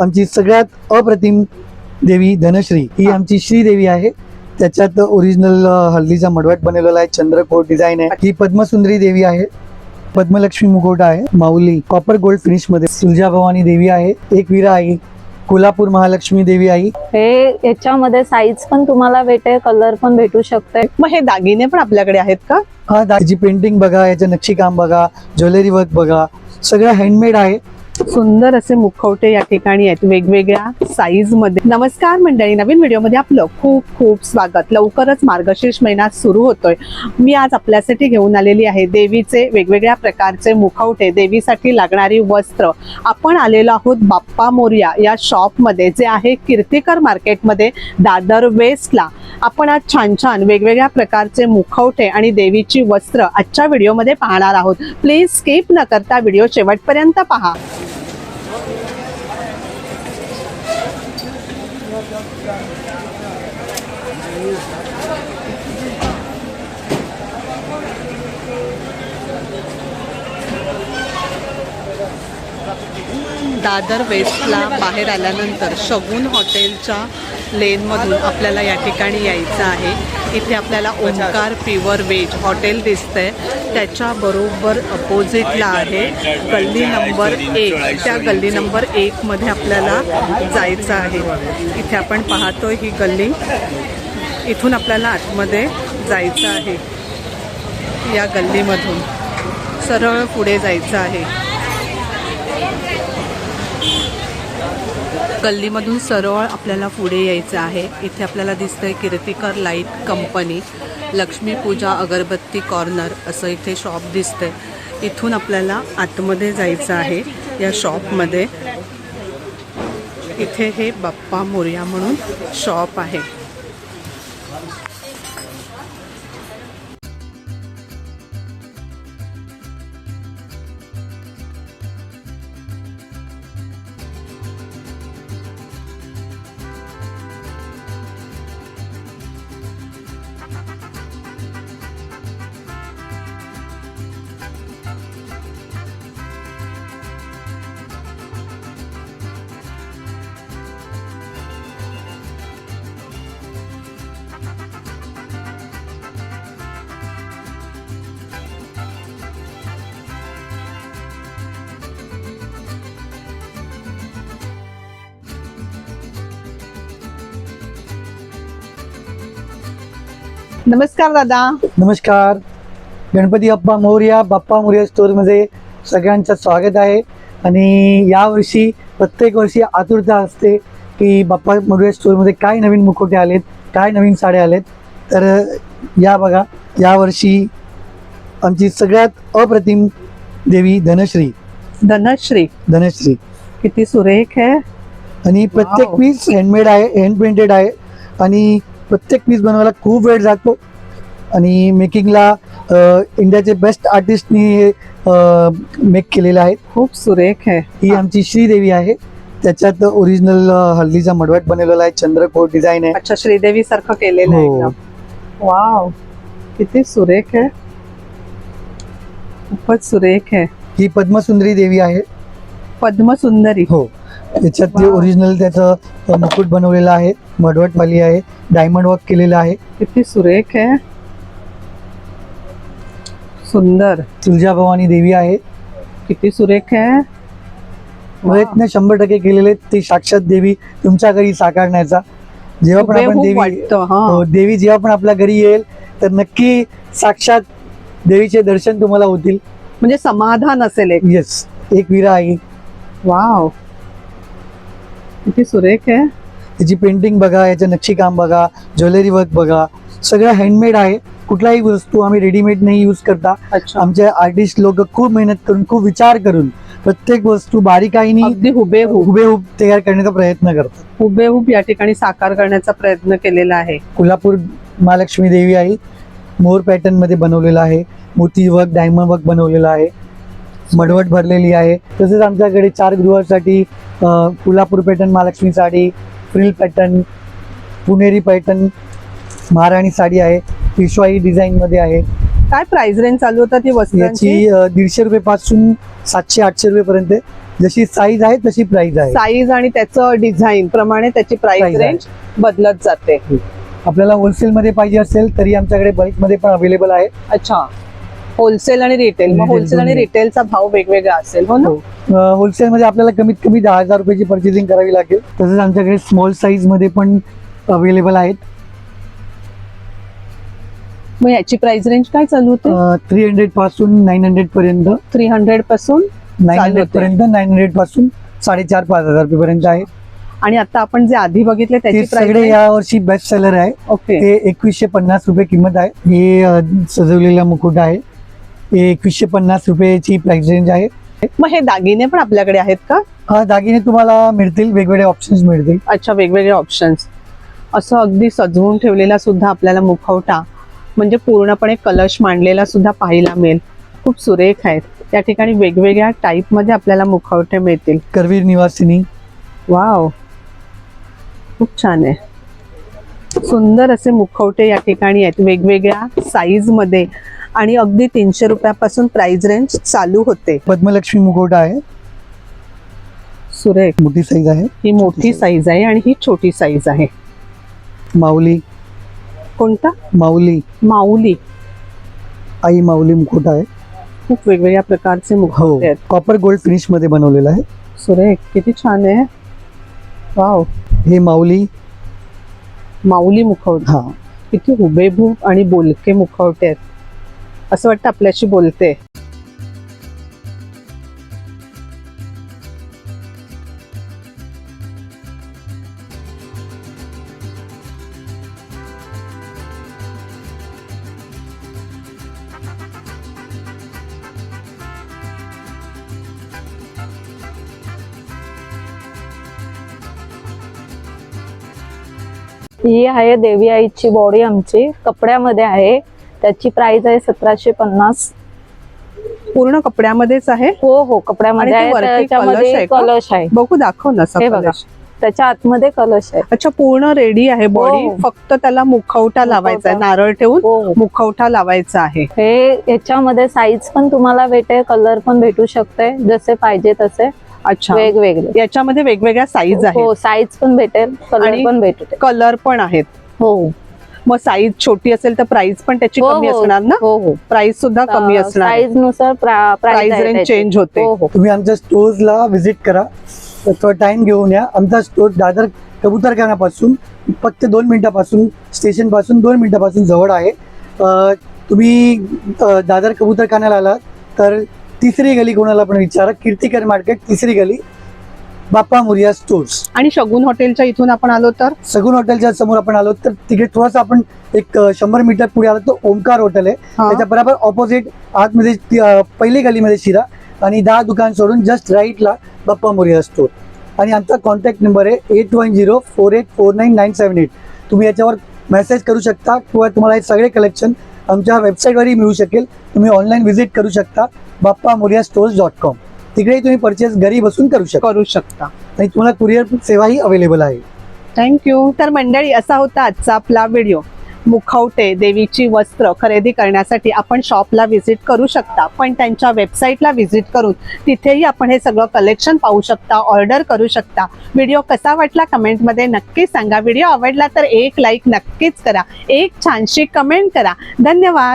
आमची सगळ्यात अप्रतिम देवी धनश्री ही. आमची श्रीदेवी आहे. त्याच्यात ओरिजिनल हल्दीचा मडवट बनवलेला आहे चंद्रकोट डिझाईन आहे. ही पद्मसुंदरी देवी आहे. पद्मलक्ष्मी मुखवटा आहे. माऊली कॉपर गोल्ड फिनिशमध्ये तुळजाभवानी देवी आहे. एक विरा आई कोल्हापूर महालक्ष्मी देवी आई. हे याच्यामध्ये साईज पण तुम्हाला भेटेल कलर पण भेटू शकते. मग हे दागिने पण आपल्याकडे आहेत का? हा त्याची पेंटिंग बघा याचं नक्षीकाम बघा ज्वेलरी वर्क बघा सगळं हँडमेड आहे. सुंदर असे मुखवटे या ठिकाणी आहेत वेगवेगळ्या साईजमध्ये. नमस्कार मंडळी नवीन व्हिडिओमध्ये आपलं खूप खूप स्वागत. लवकरच मार्गशीर्ष महिना सुरू होतोय. मी आज आपल्यासाठी घेऊन आलेली आहे देवीचे वेगवेगळ्या प्रकारचे मुखवटे देवीसाठी लागणारी वस्त्र. आपण आलेलो आहोत बाप्पा मोर्या या शॉपमध्ये जे आहे कीर्तिकर मार्केटमध्ये दादर वेस्टला आपण आज छान छान वेगवेगळ्या प्रकारचे मुखवटे आणि देवीची वस्त्र आजच्या व्हिडिओमध्ये पाहणार आहोत. प्लीज स्किप न करता व्हिडिओ शेवटपर्यंत पहा. दादर वेस्टला बाहेर आल्यानंतर शगुन हॉटेलच्या लेनमधून आपल्याला या ठिकाणी यायचं आहे. इथे आपल्याला ओंकार प्युअर वेज हॉटेल दिसतंय. त्याच्या बरोबर अपोजिटला आहे गल्ली नंबर एक. त्या गल्ली नंबर एकमध्ये आपल्याला जायचं आहे. इथे आपण पाहतोय ही गल्ली. इथून आपल्याला आतमध्ये जायचं आहे. या गल्लीमधून. सरळ पुढे जायचं आहे. गल्लीमधून सरळ आपल्याला पुढे यायचं आहे. इथे आपल्याला दिसतंय कीर्तिकर लाइट कंपनी लक्ष्मी पूजा अगरबत्ती कॉर्नर असं इथे शॉप दिसतंय. इथून आपल्याला आतमध्ये जायचं आहे या शॉपमध्ये. इथे हे बाप्पा मोर्या म्हणून शॉप आहे. नमस्कार दादा. नमस्कार. गणपती बाप्पा मोर्या बाप्पा मोर्या स्टोअरमध्ये सगळ्यांचं स्वागत आहे. आणि यावर्षी प्रत्येक वर्षी आतुरता असते की बाप्पा मोर्या स्टोअरमध्ये काय नवीन मुखोटे आलेत काय नवीन साड्या आलेत. तर या बघा यावर्षी आमची सगळ्यात अप्रतिम देवी धनश्री. धनश्री. धनश्री. किती सुरेख आहे. आणि प्रत्येक. पीस हँडमेड आहे हँड पेंटेड आहे. आणि प्रत्येक पीस बनवायला खूप वेळ जातो. आणि मेकिंगला इंडियाचे बेस्ट आर्टिस्टनी मेक केलेले आहेत. खूप सुरेख आहे. ही आमची श्रीदेवी आहे. त्याच्यात ओरिजिनल हल्दीचा मडवट बनवलेला आहे. चंद्रकोट डिझाईन आहे. अच्छा श्रीदेवी सारखं केलेलं आहे हो. वाव किती सुरेख आहे. खूपच सुरेख आहे. ही पद्मसुंदरी देवी आहे. पद्मसुंदरी. हो. त्याच्यात ते. ओरिजिनल त्याचं मुकुट बनवलेलं आहे मडवटवाली आहे डायमंड वर्क केलेलं आहे. किती सुरेख आहे. सुंदर. तुळजाभवानी देवी आहे. किती सुरेख आहे. प्रयत्न शंभर टक्के केलेले. ते साक्षात देवी तुमच्या घरी साकारण्याचा. जेव्हा पण आपण देवी हा. देवी जेव्हा पण आपल्या घरी येईल तर नक्की साक्षात देवीचे दर्शन तुम्हाला होतील. म्हणजे समाधान असेल एक. येस एक विरा आई वाव. किती सुरेख आहे. त्याची पेंटिंग बघा याचं नक्षीकाम बघा ज्वेलरी वर्क बघा सगळं हँडमेड आहे. कुठलाही वस्तू आम्ही रेडीमेड नाही यूज करता. आमचे आर्टिस्ट लोक खूप मेहनत करून खूप विचार करून प्रत्येक वस्तू बारीकाईने अगदी हुबेहूब. हुबेहूब तयार करण्याचा प्रयत्न करतात. हुबेहूब या ठिकाणी साकार करण्याचा प्रयत्न केलेला आहे. कोल्हापूर महालक्ष्मी देवी आई मोर पॅटर्नमध्ये बनवलेलं आहे. मोती वर्क डायमंड वर्क बनवलेलं आहे. मडवट भरलेली आहे. तसेच आमच्याकडे चार गृहासाठी Kolhapur pattern Mahalakshmi sari frill pattern Puneri pattern Maharani sari आहे. पेशवाई डिझाईन मध्ये आहे. काय प्राइस रेंज चालू होता ती वस्त्रांची? याची अं, दीडशे रुपये पासून सातशे आठशे रुपये पर्यंत जशी साईज आहे तशी प्राइस आहे. साईज आणि त्याचं डिझाईन प्रमाणे त्याची प्राइस Price आहे. रेंज बदलत जाते. आपल्याला होलसेल मध्ये पाहिजे असेल तरी आमच्याकडे बल्कमध्ये पण अवेलेबल आहे. अच्छा. होलसेल आणि रिटेल मग होलसेल आणि. रिटेलचा भाव वेगवेगळा असेल हो ना? होलसेल मध्ये आपल्याला कमीत कमी दहा हजार रुपयाची पर्चेसिंग करावी लागेल. तसंच आमच्याकडे स्मॉल साईजमध्ये पण अवेलेबल आहेत. मग याची प्राइस रेंज काय चालू होते? थ्री हंड्रेडपासून नाईन हंड्रेड पर्यंत. थ्री हंड्रेडपासून नाईन हंड्रेड. पर्यंत नाईन हंड्रेडपासून साडेचार पाच हजार रुपये पर्यंत आहे. आणि आता आपण जे आधी बघितले त्याची सगळे या वर्षी बेस्ट सेलर आहे. ओके. ते एकवीसशे पन्नास रुपये किंमत आहे. हे सजवलेला मुकुट आहे. एकवीसशे पन्नास रुपयाची प्राइस रेंज आहे. मग हे दागिने पण आपल्याकडे आहेत का? हा दागिने तुम्हाला मिळतील वेगवेगळे ऑप्शन्स मिळतील. अच्छा वेगवेगळे ऑप्शन्स असं अगदी सजवून ठेवलेला सुद्धा आपल्याला मुखवटा म्हणजे पूर्णपणे कलश मांडलेला सुद्धा पाहायला मिळेल. खूप सुरेख आहेत. त्या ठिकाणी वेगवेगळ्या टाईपमध्ये आपल्याला मुखवटे मिळतील. करवीर निवासिनी. वाव खूप छान आहे. सुंदर असे मुखवटे या ठिकाणी आहेत. वेगवेगळ्या साईजमध्ये आणि अगदी तीनशे रुपयापासून प्राइस रेंज चालू होते. पद्मलक्ष्मी मुखवटा आहे. सुरेख. मोठी साईज आहे. ही मोठी साईज आहे आणि ही छोटी साईज आहे. माऊली. कोणता? माऊली. माऊली. आई माऊली मुखवटा आहे. खूप वेगवेगळ्या प्रकारचे हो. मुखवटे आहेत. कॉपर गोल्ड फिनिशमध्ये बनवलेला आहे. सुरेख किती छान आहे. वाव हे माऊली. माऊली मुखवटे हा. किती हुबेहूब आणि बोलके मुखवटे आहेत. असं वाटतं आपल्याशी बोलते. ही आहे देवी आईची बॉडी आमची. कपड्यामध्ये आहे. त्याची प्राइस आहे सतराशे पन्नास. पूर्ण कपड्यामध्येच आहे? हो हो कपड्यामध्ये आणि ते आहे वरती कलश त्याच्यामध्ये आहे का? कलश आहे. बघू दाखव ना असा हे बघा. कलश. त्याच्या आतमध्ये कलश आहे. अच्छा पूर्ण रेडी आहे बॉडी हो. फक्त त्याला मुखवटा लावायचा आहे नारळ ठेवून हो हो. मुखवटा लावायचा आहे. हे याच्यामध्ये साईज पण तुम्हाला भेटेल कलर पण भेटू शकते जसे पाहिजे तसे. अच्छा. वेगवेगळे. याच्यामध्ये वेगवेगळ्या साईज आहेत. हो साईज पण भेटेल कलर आणि- पण भेटेल कलर पण आहेत. हो. मग साईज छोटी असेल तर प्राइस पण त्याची हो, कमी हो. असणार ना? हो हो. प्राइस सुद्धा कमी असणार. साईजनुसार प्राइस रेंज चेंज होते. तुम्ही आमच्या स्टोर्सला व्हिजिट करा. थोडा टाइम घेऊन या. आमचा स्टोर दादर कबुतरखान्यापासून फक्त दोन मिनिटापासून स्टेशनपासून दोन मिनिटापासून जवळ आहे. तुम्ही दादर कबुतरखान्याला आलात तर तिसरी गली कोणाला पण विचारा. कीर्तिकर मार्केट तिसरी गली. बाप्पा मुरिया स्टोर्स आणि शगुन हॉटेलच्या इथून आपण आलो तर? सगुन हॉटेलच्या समोर आपण आलो तर तिकडे थोडंसं आपण एक शंभर मीटर पुढे आलो तर ओमकार हॉटेल आहे. त्याच्या बरोबर ऑपोजिट आतमध्ये पहिली गलीमध्ये शिरा आणि दहा दुकान सोडून जस्ट राईटला बाप्पा मोरिया स्टोर आणि आमचा कॉन्टॅक्ट नंबर आहे eight one zero four eight four nine nine seven eight तुम्ही याच्यावर मेसेज करू शकता किंवा तुम्हाला हे सगळे कलेक्शन आमच्या वेबसाईटवरही मिळू शकेल. तुम्ही ऑनलाईन व्हिजिट करू शकता Bappa Morya stores dot com तिकडेही तुम्ही परचेस घरी बसून करू शकता. करू शकता. आणि तुम्हाला कुरिअर सेवाही अवेलेबल आहे. थँक्यू तर मंडळी असा होता आजचा आपला व्हिडिओ मुखवटे देवीची वस्त्र खरेदी करण्यासाठी आपण शॉपला व्हिजिट करू शकता. पण त्यांच्या वेबसाईटला व्हिजिट करून तिथेही आपण हे सगळं कलेक्शन पाहू शकता ऑर्डर करू शकता. व्हिडिओ कसा वाटला कमेंटमध्ये नक्की सांगा. व्हिडिओ आवडला तर एक लाईक नक्कीच करा. एक छानशी कमेंट करा. धन्यवाद.